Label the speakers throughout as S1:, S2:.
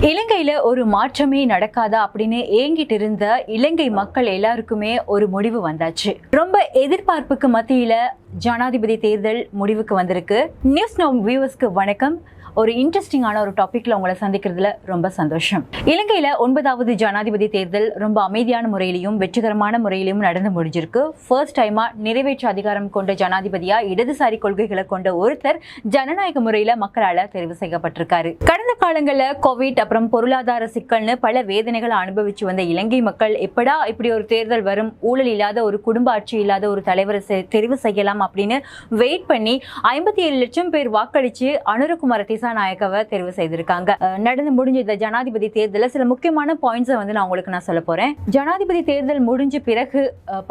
S1: இலங்கையில் ஒரு மாற்றமே நடக்காதா அப்படின்னு ஏங்கிட்டு இருந்த இலங்கை மக்கள் எல்லாருக்குமே ஒரு முடிவு வந்தாச்சு. ரொம்ப எதிர்பார்ப்புக்கு மத்தியில் ஜனாதிபதி தேர்தல் முடிவுக்கு வந்திருக்கு. நியூஸ் நோம் வியூவர்ஸ்க்கு வணக்கம். ஒரு இன்ட்ரெஸ்டிங்கான ஒரு டாப்பிக்கில் உங்களை சந்திக்கிறதுல ரொம்ப சந்தோஷம். இலங்கையில் ஒன்பதாவது ஜனாதிபதி தேர்தல் ரொம்ப அமைதியான முறையிலையும் வெற்றிகரமான முறையிலையும் நடந்து முடிஞ்சிருக்கு. ஃபர்ஸ்ட் டைமாக நிறைவேற்று அதிகாரம் கொண்ட ஜனாதிபதியாக இடதுசாரி கொள்கைகளை கொண்ட ஒருத்தர் ஜனநாயக முறையில் மக்களால் தெரிவு செய்யப்பட்டிருக்காரு. கடந்த காலங்களில் கோவிட் அப்புறம் பொருளாதார சிக்கல்னு பல வேதனைகளை அனுபவிச்சு வந்த இலங்கை மக்கள் எப்படா இப்படி ஒரு தேர்தல் வரும்? ஊழல் இல்லாத ஒரு குடும்ப ஆட்சி இல்லாத ஒரு தலைவரை செ- தெரிவு செய்யலாம் அப்படின்னு வெயிட் பண்ணி ஐம்பத்தி ஏழு லட்சம் பேர் வாக்களித்து அனுரகுமாரத்தை அனுரகுமார திசாநாயக்கவை தெரிவு செய்திருக்காங்க. நடந்து முடிஞ்ச இந்த ஜனாதிபதி தேர்தலில் சில முக்கியமான பாயிண்ட்ஸை வந்து நான் உங்களுக்கு நான் சொல்ல போறேன். ஜனாதிபதி தேர்தல் முடிஞ்ச பிறகு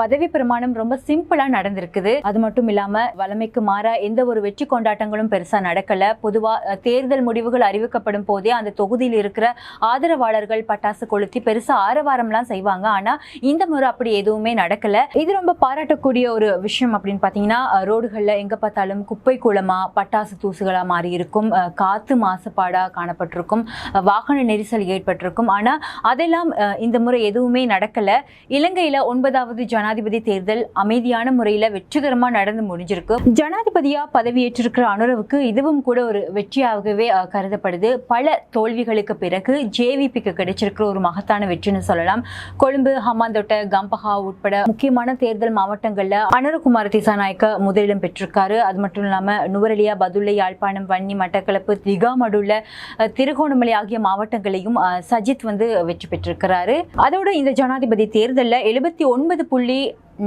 S1: பதவி பிரமாணம் ரொம்ப சிம்பிளா நடந்திருக்குது. அது மட்டும் இல்லாம வளமைக்கு மாறா எந்த ஒரு வெற்றி கொண்டாட்டங்களும் பெருசா நடக்கல. பொதுவா தேர்தல் முடிவுகள் அறிவிக்கப்படும் போதே அந்த தொகுதியில் இருக்கிற ஆதரவாளர்கள் பட்டாசு கொளுத்தி பெருசா ஆரவாரம்லாம் செய்வாங்க. ஆனா இந்த முறை அப்படி எதுவுமே நடக்கல. இது ரொம்ப பாராட்டக்கூடிய ஒரு விஷயம் அப்படின்னு பாத்தீங்கன்னா ரோடுகள்ல எங்க பார்த்தாலும் குப்பை குளமா பட்டாசு தூசுகளா மாறி இருக்கும் காற்று காத்து காணப்பட்டிருக்கும். வாகன நெரிசல் ஏற்பட்டிருக்கும். ஆனால் அதெல்லாம் இந்த முறை எதுவுமே நடக்கலை. இலங்கையில் ஒன்பதாவது ஜனாதிபதி தேர்தல் அமைதியான முறையில் வெற்றிகரமாக நடந்து முடிஞ்சிருக்கு. ஜனாதிபதியாக பதவியேற்றிருக்கிற அனுரவுக்கு இதுவும் கூட ஒரு வெற்றியாகவே கருதப்படுது. பல தோல்விகளுக்கு பிறகு ஜேவிபிக்கு கிடைச்சிருக்கிற ஒரு மகத்தான வெற்றின்னு சொல்லலாம். கொழும்பு ஹமாந்தோட்டை கம்பஹா உட்பட முக்கியமான தேர்தல் மாவட்டங்களில் அனுரகுமார திசாநாயக்க முதலிடம் பெற்றிருக்காரு. அது மட்டும் இல்லாமல் நுவரலியா பதுல்லை யாழ்ப்பாணம் வன்னி மட்டக்களப்பு திகாமடுள்ள அஹ், திருகோணமலை ஆகிய மாவட்டங்களையும் சஜித் வந்து வெற்றி பெற்றிருக்கிறாரு. அதோட இந்த ஜனாதிபதி தேர்தலில் எழுபத்தி ஒன்பது புள்ளி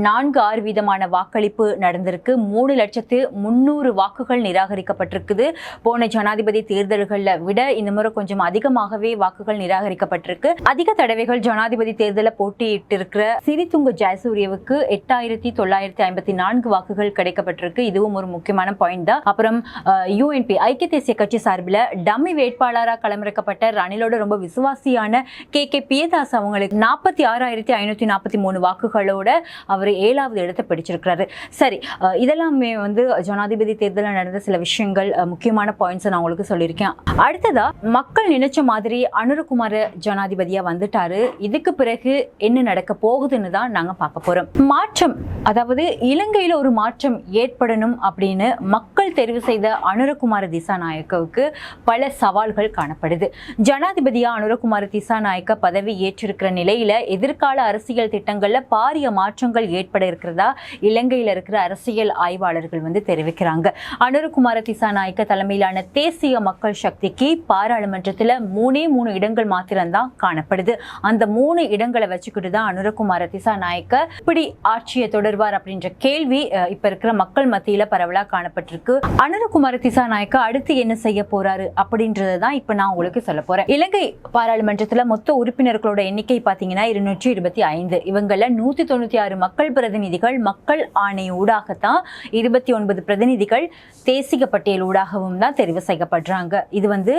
S1: நான்கு ஆறு வீதமான வாக்களிப்பு நடந்திருக்கு. மூணு லட்சத்து முந்நூறு வாக்குகள் நிராகரிக்கப்பட்டிருக்குது. போன ஜனாதிபதி தேர்தல்களில் விட இந்த முறை கொஞ்சம் அதிகமாகவே வாக்குகள் நிராகரிக்கப்பட்டிருக்கு. அதிக தடவைகள் ஜனாதிபதி தேர்தலில் போட்டியிட்டு இருக்கிற சிறிதுங்க ஜெயசூரியவுக்கு எட்டாயிரத்தி தொள்ளாயிரத்தி ஐம்பத்தி நான்கு வாக்குகள் கிடைக்கப்பட்டிருக்கு. இதுவும் ஒரு முக்கியமான பாயிண்ட் தான். அப்புறம் யூஎன்பி ஐக்கிய தேசிய கட்சி சார்பில் டம்மி வேட்பாளராக களமிறக்கப்பட்ட ரணிலோட ரொம்ப விசுவாசியான கே கே பியதாஸ் அவங்களுக்கு நாற்பத்தி ஆறாயிரத்தி ஐநூற்றி நாற்பத்தி மூணு வாக்குகளோட அவர் ஏழாவது இடத்தை பிடிச்சிருக்கிறாரு. சரி இதெல்லாமே வந்து ஜனாதிபதி தேர்தலில் நடந்த சில விஷயங்கள் முக்கியமான பாயிண்ட்ஸ் நான் உங்களுக்கு சொல்லியிருக்கேன். அடுத்ததா மக்கள் நினைச்ச மாதிரி அனுரகுமார ஜனாதிபதியாக வந்துட்டாரு. இதுக்கு பிறகு என்ன நடக்க போகுதுன்னு தான் நாங்கள் பார்க்க போகிறோம் மாற்றம் அதாவது இலங்கையில் ஒரு மாற்றம் ஏற்படணும் அப்படின்னு மக்கள் தெரிவு செய்த அனுரகுமார திசாநாயக்கவுக்கு பல சவால்கள் காணப்படுது. ஜனாதிபதியாக அனுரகுமார திசாநாயக்க பதவி ஏற்றிருக்கிற நிலையில எதிர்கால அரசியல் திட்டங்களில் பாரிய மாற்றங்கள் ஏற்பட இருக்கிறதா? இலங்கையில இருக்கிற அரசியல் ஆய்வாளர்கள் வந்து தெரிவிக்கிறாங்க. அனுரகுமார திசாநாயக்க தலைமையிலான தேசிய மக்கள் சக்திக்கு பாராளுமன்றத்தில் மூணே மூணு இடங்கள் மாத்திரம்தான் காணப்படுது. அந்த மூணு இடங்களை வச்சுக்கிட்டு தான் அனுரகுமார திசாநாயக்க இப்படி ஆட்சியை தொடர்வார் அப்படின்ற கேள்வி இப்ப இருக்கிற மக்கள் மத்தியில பரவலா காணப்பட்டிருக்கு. அனுரகுமார திசாநாயக்க அடுத்து என்ன செய்ய போறாரு அப்படின்றத தான் இப்ப நான் உங்களுக்கு சொல்ல போறேன். இலங்கை பாராளுமன்றத்துல மொத்த உறுப்பினர்களோட எண்ணிக்கை பாத்தீங்கன்னா இருநூற்றி இருபத்தி ஐந்து. இவங்கள நூத்தி தொண்ணூத்தி ஆறு மக்கள் மக்கள் பிரதிநிதிகள் மக்கள் ஆணை ஊடாகத்தான் இருபத்தி ஒன்பது பிரதிநிதிகள் தேசிக பட்டியல் ஊடாகவும் தான் தெரிவு செய்யப்படுறாங்க. இது வந்து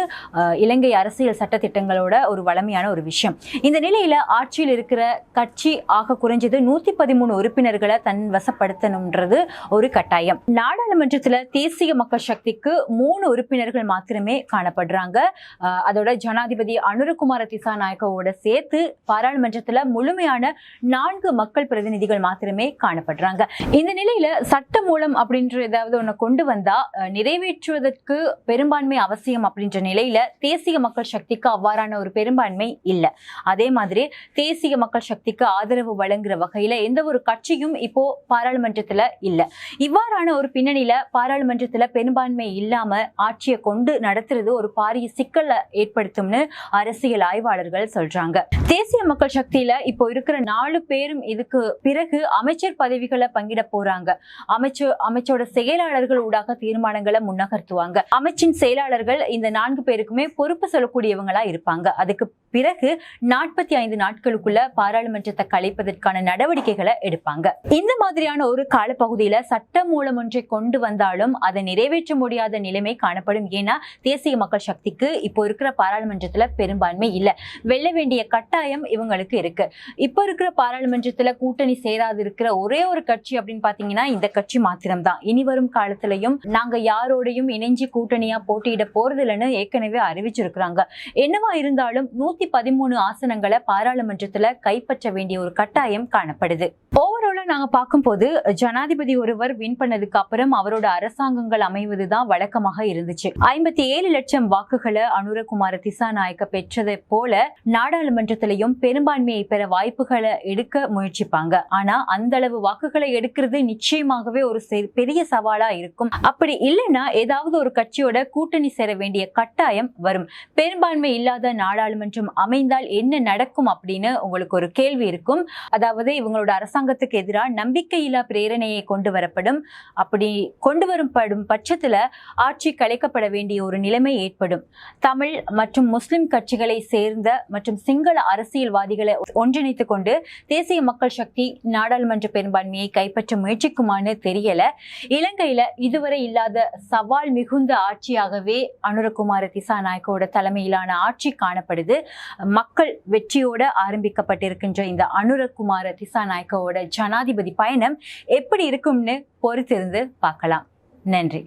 S1: இலங்கை அரசியல் சட்டத்திட்டங்களோட ஒரு வளமையான ஒரு விஷயம். இந்த நிலையில் ஆட்சியில் இருக்கிற கட்சி ஆக குறைஞ்சது நூத்தி பதிமூணு உறுப்பினர்களை தன் வசப்படுத்தணுன்றது ஒரு கட்டாயம். நாடாளுமன்றத்தில் தேசிய மக்கள் சக்திக்கு மூணு உறுப்பினர்கள் மாத்திரமே காணப்படுறாங்க. அதோட ஜனாதிபதி அனுரகுமார திசாநாயக்கவோட சேர்த்து பாராளுமன்றத்தில் முழுமையான நான்கு மக்கள் பிரதிநிதிகள் மாத்திரமே காணப்படுறாங்க. இந்த நிலையில சட்ட மூலம் அப்படின்ற ஏதாவது ஒண்ணு கொண்டு வந்தா நிறைவேற்றுவதற்கு பெரும்பான்மை அவசியம் அப்படின்ற நிலையில தேசிய மக்கள் சக்திக்கு அவ்வாறான ஒரு பெரும்பான்மை இல்லை. அதே மாதிரி தேசிய மக்கள் சக்திக்கு ஆதரவு வழங்குற வகையில எந்த ஒரு கட்சியும் இப்போ பாராளுமன்றத்துல இல்லை. இவ்வாறான ஒரு பின்னணியில பாராளுமன்றத்துல பெரும்பான்மை இல்லாம ஆட்சியை கொண்டு நடத்துறது ஒரு பாரிய சிக்கலை ஏற்படுத்தும்னு அரசியல் ஆய்வாளர்கள் சொல்றாங்க. தேசிய மக்கள் சக்தியில இப்போ இருக்கிற நாலு பேரும் இதுக்கு பிறகு அமைச்சர் பதவிகளை பங்கிட போறாங்க. அமைச்சர் அமைச்சோட செயலாளர்கள் ஊடாக தீர்மானங்களை முன்னகர்த்துவாங்க. அமைச்சின் செயலாளர்கள் இந்த நான்கு பேருக்குமே பொறுப்பு சொல்லக்கூடியவங்களா இருப்பாங்க. அதுக்கு பிறகு நாற்பத்தி ஐந்து நாட்களுக்குள்ள பாராளுமன்றத்தை கலைப்பதற்கான நடவடிக்கைகளை எடுப்பாங்க. இந்த மாதிரியான ஒரு காலப்பகுதியில சட்ட மூலம் ஒன்றை கொண்டு வந்தாலும் அதை நிறைவேற்ற முடியாத நிலைமை காணப்படும். ஏன்னா தேசிய மக்கள் சக்திக்கு இப்போ இருக்கிற பாராளுமன்றத்துல பெரும்பான்மை இல்லை. வெல்ல வேண்டிய கட்டாயம் இவங்களுக்கு இருக்கு. இப்போ இருக்கிற பாராளுமன்றத்துல கூட்டணி சேராத அது இருக்கிற ஒரே ஒரு கட்சி அப்படின்னு பாத்தீங்கன்னா இந்த கட்சி மாத்திரம்தான். இனி வரும் காலத்திலையும் நாங்க யாரோடையும் இணைஞ்சு கூட்டணியா போட்டியிட போறது இல்லைன்னு ஏற்கனவே அறிவிச்சிருக்கிறாங்க. என்னவா இருந்தாலும் நூத்தி பதிமூணு ஆசனங்களை பாராளுமன்றத்துல கைப்பற்ற வேண்டிய ஒரு கட்டாயம் காணப்படுது. ஓவரால் நாங்க பார்க்கும்போது ஜனாதிபதி ஒருவர் வின் பண்ணதுக்கு அப்புறம் அவரோட அரசாங்கங்கள் அமைவதுதான் வழக்கமாக இருந்துச்சு. ஐம்பத்தி ஏழு லட்சம் வாக்குகளை அனுரகுமார திசாநாயக்க பெற்றதை போல நாடாளுமன்றத்திலையும் பெரும்பான்மையை பெற வாய்ப்புகளை எடுக்க முயற்சிப்பாங்க. ஆனா அந்த அளவு வாக்குகளை எடுக்கிறது நிச்சயமாகவே ஒரு செ- பெரிய சவாலா இருக்கும். அப்படி இல்லைன்னா ஏதாவது ஒரு கட்சியோட கூட்டணி சேர வேண்டிய கட்டாயம் வரும். பெரும்பான்மை இல்லாத நாடாளுமன்றம் அமைந்தால் என்ன நடக்கும் அப்படின்னு உங்களுக்கு ஒரு கேள்வி இருக்கும். அதாவது இவங்களோட அரசாங்கத்துக்கு எதிராக நம்பிக்கையில்லா பிரேரணையை கொண்டு வரப்படும் அப்படி கொண்டு வரப்படும் பட்சத்தில் ஆட்சி கலைக்கப்பட வேண்டிய ஒரு நிலைமை ஏற்படும். தமிழ் மற்றும் முஸ்லிம் கட்சிகளை சேர்ந்த மற்றும் சிங்கள அரசியல்வாதிகளை ஒன்றிணைத்துக் கொண்டு தேசிய மக்கள் சக்தி நாடாளுமன்ற பெரும்பான்மையை கைப்பற்ற முயற்சிக்குமான்னு தெரியல. இலங்கையில இதுவரை இல்லாத சவால் மிகுந்த ஆட்சியாகவே அனுரகுமார திசாநாயக்கோட தலைமையிலான ஆட்சி காணப்படுது. மக்கள் வெற்றியோட ஆரம்பிக்கப்பட்டிருக்கின்ற இந்த அனுரகுமார திசாநாயக்கோட ஜனாதிபதி பயணம் எப்படி இருக்கும்னு பொறுத்திருந்து பார்க்கலாம். நன்றி.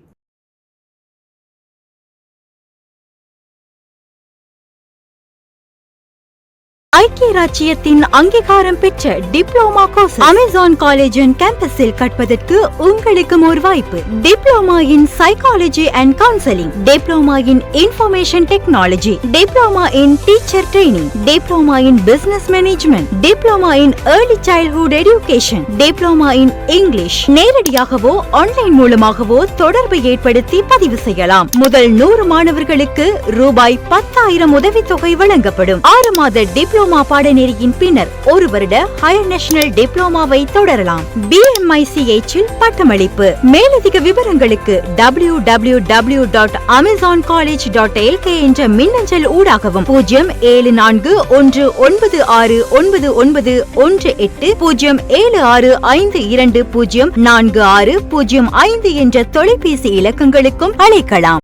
S2: ஐக்கிய ராஜ்யத்தின் அங்கீகாரம் பெற்ற டிப்ளோமா கோர்ஸ் அமேசான் காலேஜின் கேம்பஸில் கற்பதற்கு உங்களுக்கும் ஒரு வாய்ப்பு. Diploma in psychology and counselling diploma in information technology diploma in teacher training diploma in business management diploma in early childhood education diploma in English நேரடியாகவோ ஆன்லைன் மூலமாகவோ தொடர்பு ஏற்படுத்தி பதிவு செய்யலாம். முதல் நூறு மாணவர்களுக்கு ரூபாய் பத்தாயிரம் உதவித்தொகை வழங்கப்படும். ஆறு மாத டிப்ளோமா பாடநெறியின் பின்னர் ஒரு வருட ஹையர் நேஷனல் டிப்ளோமாவை தொடரலாம். பிஎம்ஐசிஎச் பட்டமளிப்பு. மேலதிக விவரங்களுக்கு W W W dot Amazon college dot LK என்ற மின்னஞ்சல் ஊடாகவும் பூஜ்ஜியம் ஏழு நான்கு ஒன்று ஒன்பது ஆறு ஒன்பது ஒன்பது ஒன்று எட்டு பூஜ்ஜியம் ஏழு ஆறு ஐந்து இரண்டு பூஜ்ஜியம் நான்கு ஆறு பூஜ்ஜியம் ஐந்து என்ற தொலைபேசி இலக்கங்களுக்கும் அழைக்கலாம்.